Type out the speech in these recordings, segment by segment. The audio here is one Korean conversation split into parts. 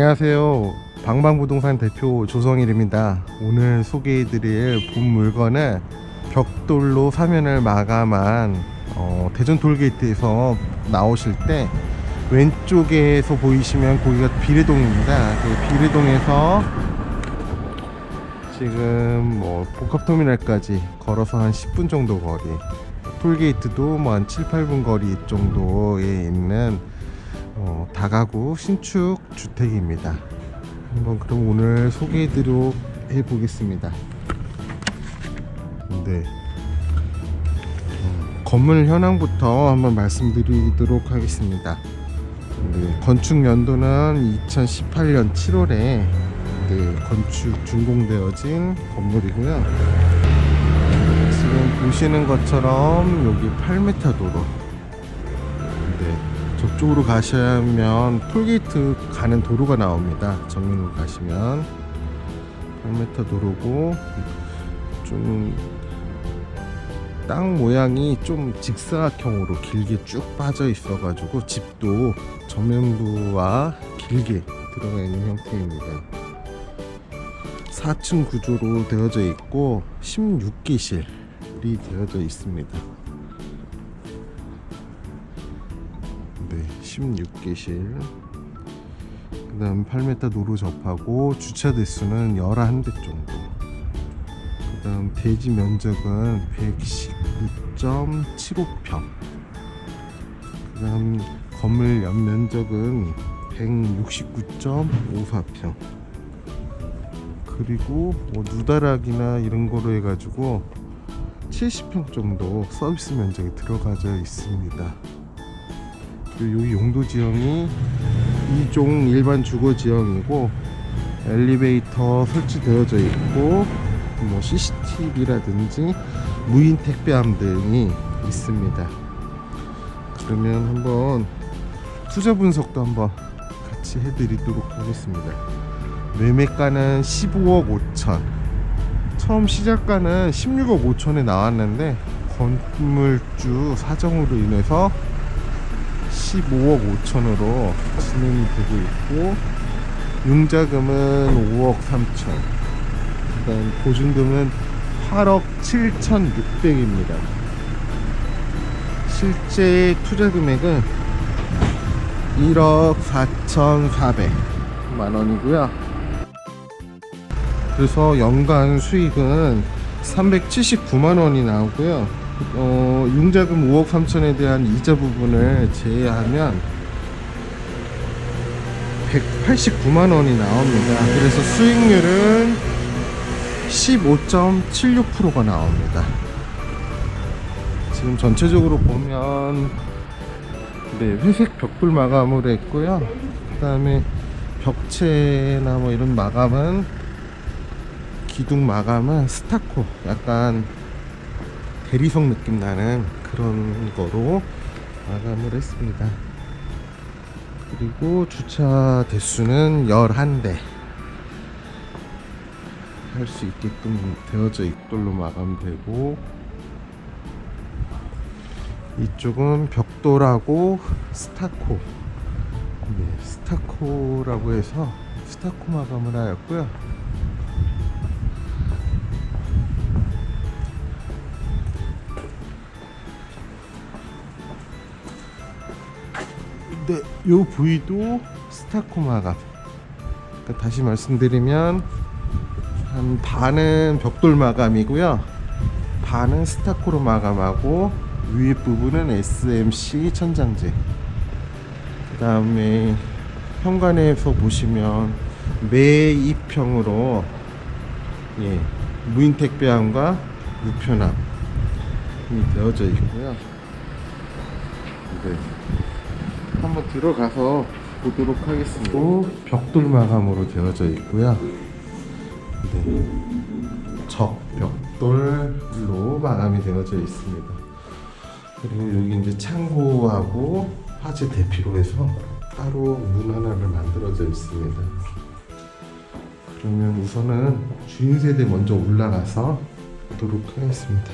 안녕하세요. 방방부동산 대표 조성일입니다. 오늘 소개해드릴 본 물건은 벽돌로 사면을 마감한 어, 대전 톨게이트에서 나오실 때 왼쪽에서 보이시면 거기가 비례동입니다. 그 비례동에서 지금 뭐 복합터미널까지 걸어서 한 10분 정도 거리 톨게이트도 뭐 한 7, 8분 거리 정도에 있는 어, 다가구 신축 주택입니다. 한번 그럼 오늘 소개해드리도록 해보겠습니다. 네. 어, 건물 현황부터 한번 말씀드리도록 하겠습니다. 네, 건축 연도는 2018년 7월에 네, 건축 준공되어진 건물이고요. 지금 보시는 것처럼 여기 8m 도로. 네, 저쪽으로 가시면 톨게이트 가는 도로가 나옵니다. 정면으로 가시면 8m 도로고 좀 땅 모양이 좀 직사각형으로 길게 쭉 빠져 있어 가지고 집도 전면부와 길게 들어가 있는 형태입니다. 4층 구조로 되어져 있고 16개실이 되어져 있습니다. 16개실. 그 다음 8m 도로 접하고 주차 대수는 11대 정도. 그 다음 대지 면적은 119.75평. 그 다음 건물 연면적은 169.54평. 그리고 뭐 누다락이나 이런 거로 해가지고 70평 정도 서비스 면적이 들어가져 있습니다. 여기 용도 지형이 2종 일반 주거 지형이고 엘리베이터 설치되어져 있고 뭐 CCTV라든지 무인 택배함 등이 있습니다. 그러면 한번 투자 분석도 한번 같이 해드리도록 하겠습니다. 매매가는 15억 5천. 처음 시작가는 16억 5천에 나왔는데 건물주 사정으로 인해서 15억 5천으로 진행이 되고 있고 융자금은 5억 3천. 그다음 보증금은 8억 7,600입니다. 실제 투자 금액은 1억 4,400만 원이고요. 그래서 연간 수익은 379만 원이 나오고요. 어, 융자금 5억 3천에 대한 이자 부분을 제외하면 189만 원이 나옵니다. 그래서 수익률은 15.76%가 나옵니다. 지금 전체적으로 보면 네, 회색 벽돌 마감으로 했고요. 그 다음에 벽체나 뭐 이런 마감은 기둥 마감은 스타코 약간 대리석 느낌 나는 그런 거로 마감을 했습니다. 그리고 주차 대수는 11대 할 수 있게끔 되어져 있돌로 마감되고 이쪽은 벽돌하고 스타코 네, 스타코라고 해서 스타코 마감을 하였고요. 네, 요 부위도 스타코 마감. 그러니까 다시 말씀드리면 한 반은 벽돌 마감이고요. 반은 스타코로 마감하고 위에 부분은 SMC 천장재. 그다음에 현관에서 보시면 매 2평으로 예, 무인 택배함과 우편함이 되어져 있고요. 네. 한번 들어가서 보도록 하겠습니다. 또 벽돌 마감으로 되어져 있고요. 네. 적 벽돌로 마감이 되어져 있습니다. 그리고 여기 이제 창고하고 화재 대피로 해서 따로 문 하나를 만들어져 있습니다. 그러면 우선은 주인 세대 먼저 올라가서 보도록 하겠습니다.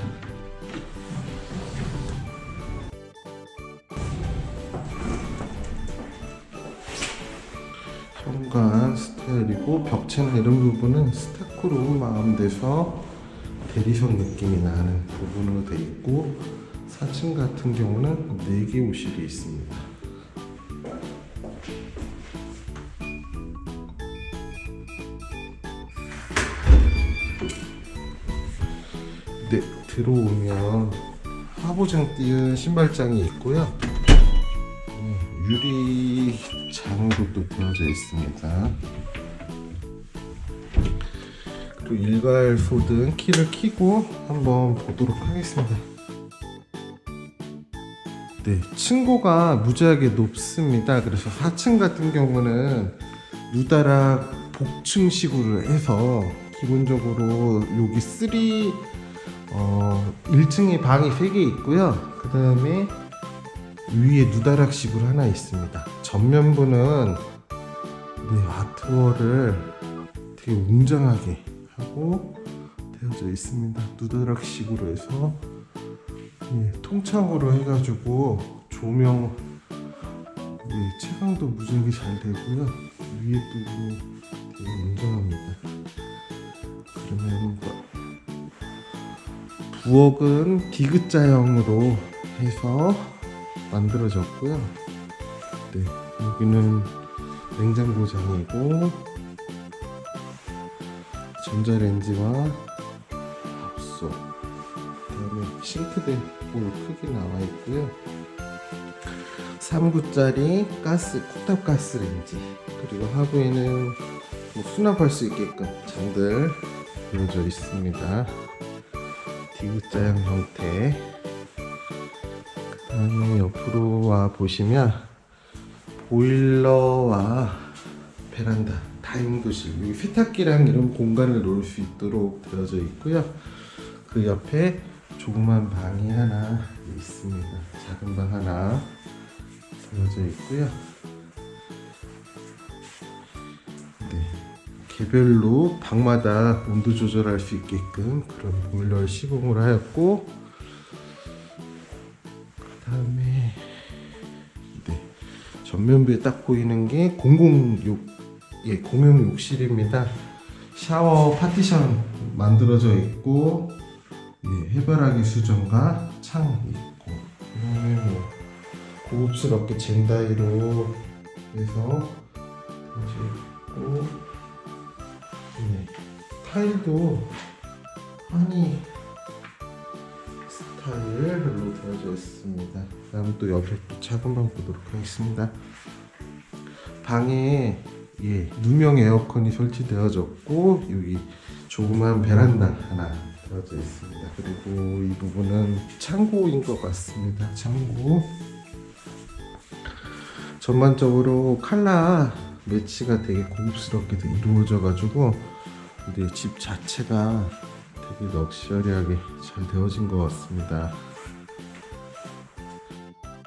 현관 스타일이고 벽체나 이런 부분은 스타크로 마감돼서 대리석 느낌이 나는 부분으로 돼 있고 4층 같은 경우는 4개 오실이 있습니다. 네, 들어오면 화보장 띄운 신발장이 있고요. 네, 유리 장으로 또 되어져 있습니다. 그리고 일괄 소등 키를 키고 한번 보도록 하겠습니다. 네, 층고가 무지하게 높습니다. 그래서 4층 같은 경우는 누다락 복층식으로 해서 기본적으로 여기 3 어, 1층에 방이 3개 있고요. 그 다음에 위에 누다락식으로 하나 있습니다. 전면부는 네, 아트월을 되게 웅장하게 하고 되어져 있습니다. 누다락식으로 해서 예, 통창으로 해가지고 조명 예, 채광도 무지하게 잘 되고요. 위에 도 되게 웅장합니다. 그러면 뭐 부엌은 디귿자형으로 해서 만들어졌고요. 네, 여기는 냉장고장이고 전자레인지와 밥솥, 그다음에 싱크대 볼 크게 나와 있고요. 3구짜리 가스 쿡탑 가스레인지 그리고 하부에는 뭐 수납할 수 있게끔 장들 이루어져 있습니다. 디귿자형 형태. 그다음에 옆으로 와 보시면 보일러와 베란다, 다용도실, 여기 세탁기랑 이런 공간을 놓을 수 있도록 되어져 있고요. 그 옆에 조그만 방이 하나 있습니다. 작은 방 하나 되어져 있고요. 네, 개별로 방마다 온도 조절할 수 있게끔 그런 보일러를 시공을 하였고 그 다음에. 네, 전면부에 딱 보이는 게 공공욕 예 공용 욕실입니다. 샤워 파티션 만들어져 있고 예, 해바라기 수전과 창 있고 그다음에 뭐 고급스럽게 젠다이로 해서 이제 있고 네, 타일도 스 타일로 되어져 있습니다. 다음 또 옆에 또 작은 방 보도록 하겠습니다. 방에 예, 누명 에어컨이 설치되어졌고 여기 조그만 베란다 하나 되어져 있습니다. 그리고 이 부분은 창고인 것 같습니다. 창고. 전반적으로 칼라 매치가 되게 고급스럽게 이루어져 가지고 근데 집 자체가 되게 럭셔리하게 잘 되어진 것 같습니다.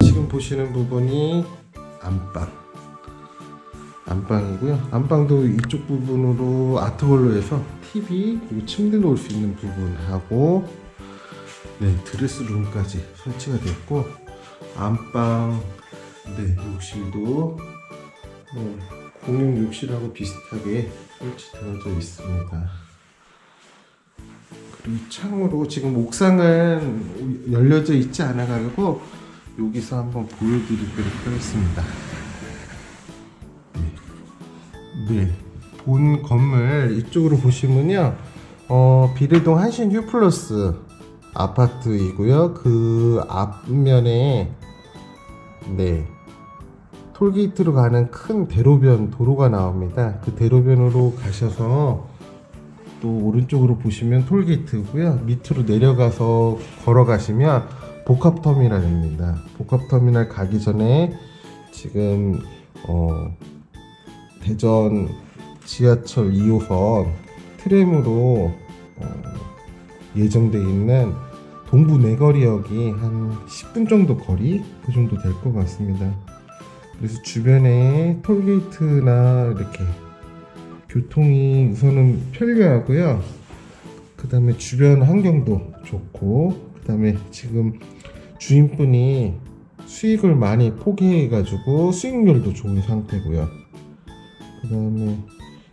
지금 보시는 부분이 안방. 안방이고요. 안방도 이쪽 부분으로 아트홀로 해서 TV 그리고 침대 놓을 수 있는 부분하고 네 드레스룸까지 설치가 됐고 안방 네 욕실도 어, 공용 욕실하고 비슷하게 설치되어져 있습니다. 그리고 창으로 지금 옥상은 열려져 있지 않아 가지고 여기서 한번 보여드리도록 하겠습니다. 네, 본 건물 이쪽으로 보시면요, 어, 비례동 한신 휴플러스 아파트이고요. 그 앞면에 네 톨게이트로 가는 큰 대로변 도로가 나옵니다. 그 대로변으로 가셔서 또 오른쪽으로 보시면 톨게이트고요. 밑으로 내려가서 걸어가시면 복합터미널입니다. 복합터미널 가기 전에 지금 어, 대전 지하철 2호선 트램으로 어, 예정돼 있는 동부 내거리역이 한 10분 정도 거리 그 정도 될 것 같습니다. 그래서 주변에 톨게이트나 이렇게 교통이 우선은 편리하고요. 그 다음에 주변 환경도 좋고, 그 다음에 지금 주인분이 수익을 많이 포기해가지고 수익률도 좋은 상태고요. 그 다음에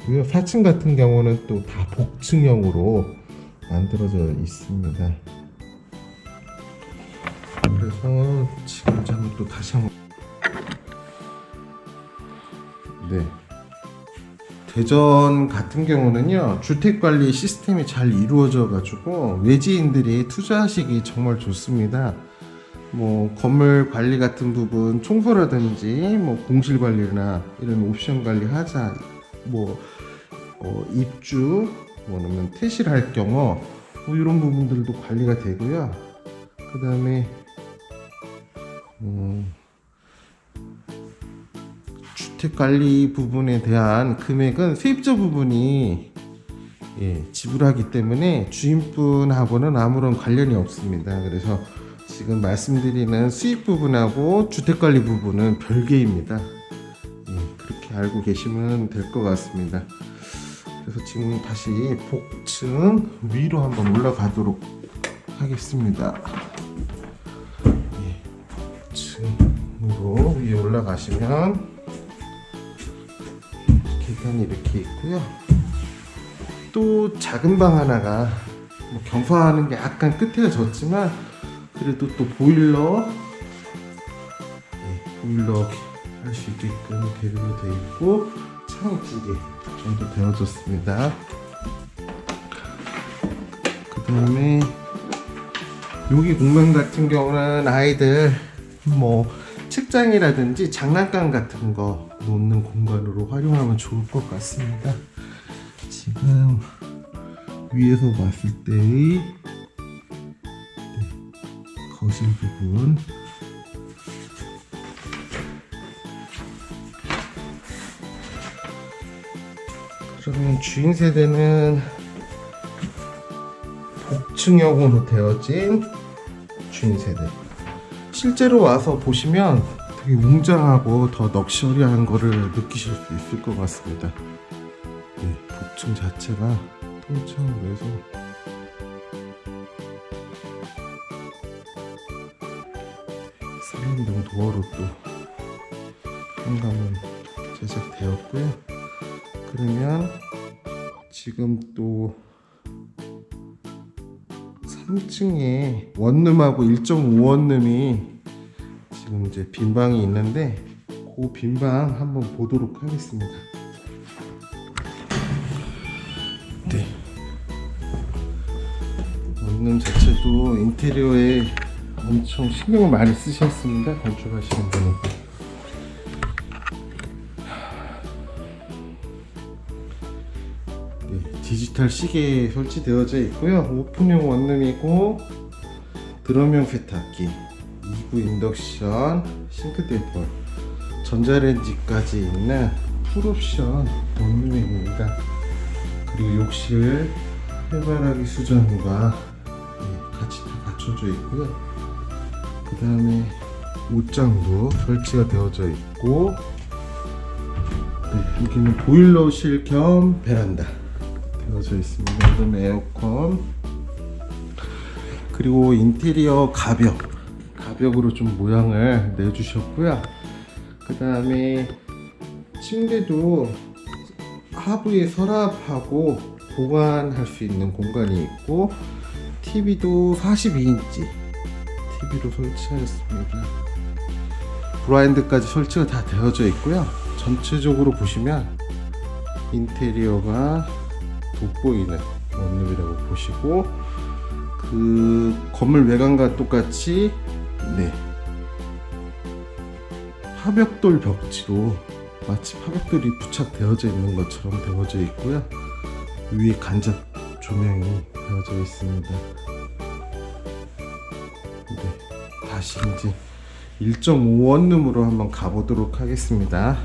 이 4층 같은 경우는 또 다 복층형으로 만들어져 있습니다. 그래서 지금 한번 또 다시 한번 네. 대전 같은 경우는요 주택 관리 시스템이 잘 이루어져 가지고 외지인들이 투자하시기 정말 좋습니다. 뭐 건물 관리 같은 부분 청소라든지 뭐 공실 관리나 이런 옵션 관리 하자 뭐 어, 입주 뭐냐면 퇴실할 경우 뭐 이런 부분들도 관리가 되고요. 그 다음에 음, 주택 관리 부분에 대한 금액은 세입자 부분이 예, 지불하기 때문에 주인분하고는 아무런 관련이 없습니다. 그래서 지금 말씀드리는 수입 부분하고 주택 관리 부분은 별개입니다. 예, 그렇게 알고 계시면 될 것 같습니다. 그래서 지금 다시 복층 위로 한번 올라가도록 하겠습니다. 예, 복층으로 위에 올라가시면 계단이 이렇게 있고요. 또 작은 방 하나가 뭐 경사하는 게 약간 끝에 졌지만 그래도 또 보일러 예, 보일러 할수 있게끔 대비가 되어 있고 창이 두개 정도 되어졌습니다. 그 다음에 여기 공간 같은 경우는 아이들 뭐 책장이라든지 장난감 같은 거 놓는 공간으로 활용하면 좋을 것 같습니다. 지금 위에서 봤을 때의 네, 거실 부분 그러면 주인 세대는 복층형으로 되어진 주인 세대 실제로 와서 보시면 되게 웅장하고 더 럭셔리한 거를 느끼실 수 있을 것 같습니다 네, 복층 자체가 통창으로 해서 살림동 도어로 또 현관은 제작되었고요. 그러면 지금 또 3층에 원룸하고 1.5원룸이 지금 이제 빈 방이 있는데 그 빈방 한번 보도록 하겠습니다. 네. 원룸 자체도 인테리어에 엄청 신경을 많이 쓰셨습니다. 건축하시는 분은. 디지털 시계 설치되어져 있고요. 오픈형 원룸이고 드럼형 세탁기, 2구 인덕션, 싱크대 볼, 전자레인지까지 있는 풀옵션 원룸입니다. 그리고 욕실 해바라기 수전과 예, 같이 다 갖춰져 있고요. 그 다음에 옷장도 설치가 되어져 있고 네, 여기는 보일러실 겸 베란다 되어져 있습니다. 이건 에어컨 그리고 인테리어 가벽 가벽으로 좀 모양을 내주셨고요. 그 다음에 침대도 하부에 서랍하고 보관할 수 있는 공간이 있고 TV도 42인치 TV로 설치하였습니다. 브라인드까지 설치가 다 되어져 있고요. 전체적으로 보시면 인테리어가 돋보이는 원룸이라고 보시고 그 건물 외관과 똑같이 네 화벽돌 벽지로 마치 화벽돌이 부착되어져 있는 것처럼 되어져 있고요. 위에 간접 조명이 되어져 있습니다. 네, 다시 이제 1.5원룸으로 한번 가보도록 하겠습니다.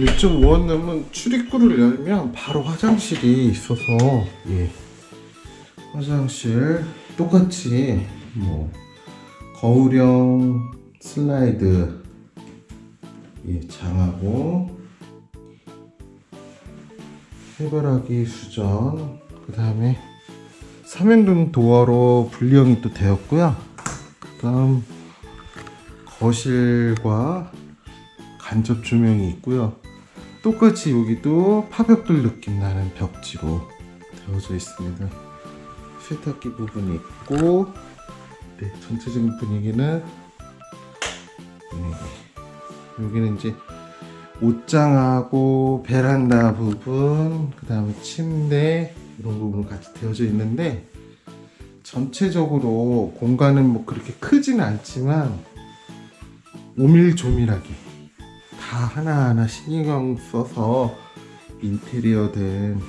1.5원룸은 출입구를 열면 바로 화장실이 있어서 예, 화장실 똑같이 뭐 거울형 슬라이드 예, 장하고 해바라기 수전 그 다음에 서명등 도어로 분리형이 또 되었고요. 그 다음 거실과 간접 조명이 있고요. 똑같이 여기도 파벽돌 느낌 나는 벽지로 되어져 있습니다. 세탁기 부분이 있고, 네, 전체적인 분위기는 분위기. 여기는 이제 옷장하고 베란다 부분, 그 다음에 침대 이런 부분 같이 되어져 있는데 전체적으로 공간은 뭐 그렇게 크지는 않지만 오밀조밀하게 다 하나하나 신경 써서 인테리어 된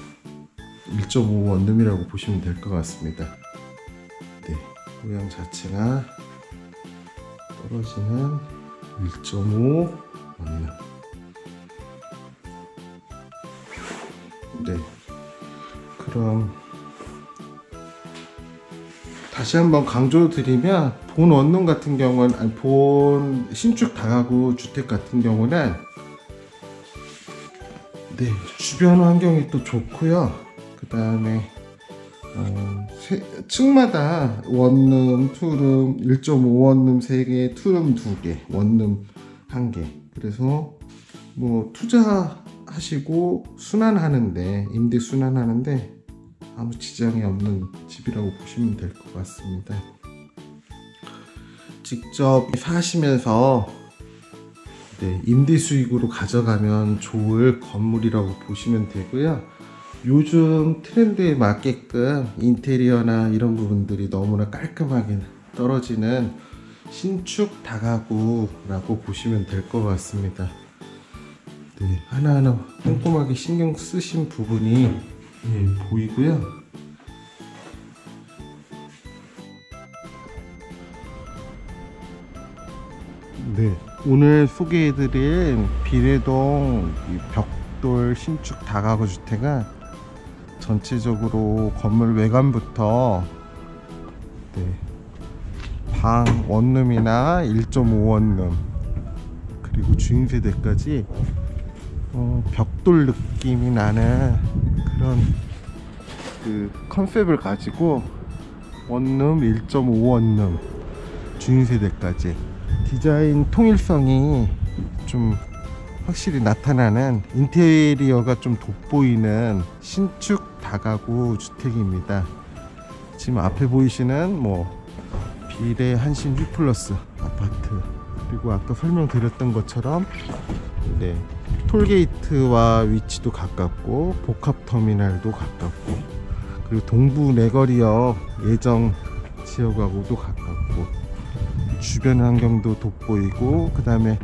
1.5 원룸이라고 보시면 될 것 같습니다. 네, 모양 자체가 떨어지는 1.5 원룸. 네, 그럼 다시 한번 강조드리면 본 원룸 같은 경우는 아니, 본 신축 다가구 주택 같은 경우는 네 주변 환경이 또 좋고요. 그 다음에 어, 세- 층마다 원룸, 투룸, 1.5 원룸 3개, 투룸 2개, 원룸 1개. 그래서 뭐 투자하시고 순환하는데 임대 순환하는데 아무 지장이 없는 집이라고 보시면 될 것 같습니다. 직접 사시면서 네, 임대 수익으로 가져가면 좋을 건물이라고 보시면 되고요. 요즘 트렌드에 맞게끔 인테리어나 이런 부분들이 너무나 깔끔하게 떨어지는 신축 다가구라고 보시면 될 것 같습니다. 네, 하나하나 꼼꼼하게 신경 쓰신 부분이 예, 보이고요. 네, 오늘 소개해드린 비례동 이 벽돌 신축 다가구 주택은 전체적으로 건물 외관부터 네, 방 원룸이나 1.5 원룸 그리고 주인 세대까지 어, 벽돌 느낌이 나는 그런 그 컨셉을 가지고 원룸 1.5 원룸 주인 세대까지 디자인 통일성이 좀 확실히 나타나는 인테리어가 좀 돋보이는 신축 다가구 주택입니다. 지금 앞에 보이시는 뭐 비례 한신 휘플러스 아파트 그리고 아까 설명드렸던 것처럼 네 톨게이트와 위치도 가깝고 복합터미널도 가깝고 그리고 동부 내거리역 예정 지역하고도 가깝고 주변 환경도 돋보이고 그 다음에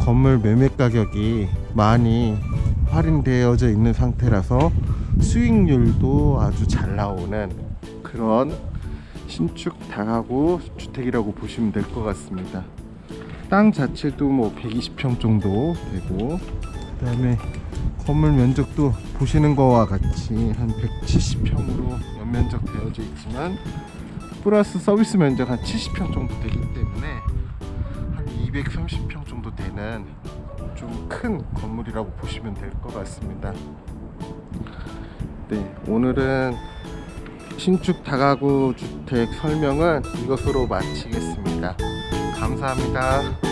건물 매매 가격이 많이 할인되어져 있는 상태라서 수익률도 아주 잘 나오는 그런 신축 다가구 주택이라고 보시면 될 것 같습니다. 땅 자체도 뭐 120평 정도 되고 그 다음에 건물 면적도 보시는 거와 같이 한 170평으로 연면적 되어져 있지만 플러스 서비스 면적 한 70평 정도 되기 때문에 한 230평 정도 되는 좀 큰 건물이라고 보시면 될 것 같습니다. 네, 오늘은 신축 다가구 주택 설명은 이것으로 마치겠습니다. 감사합니다.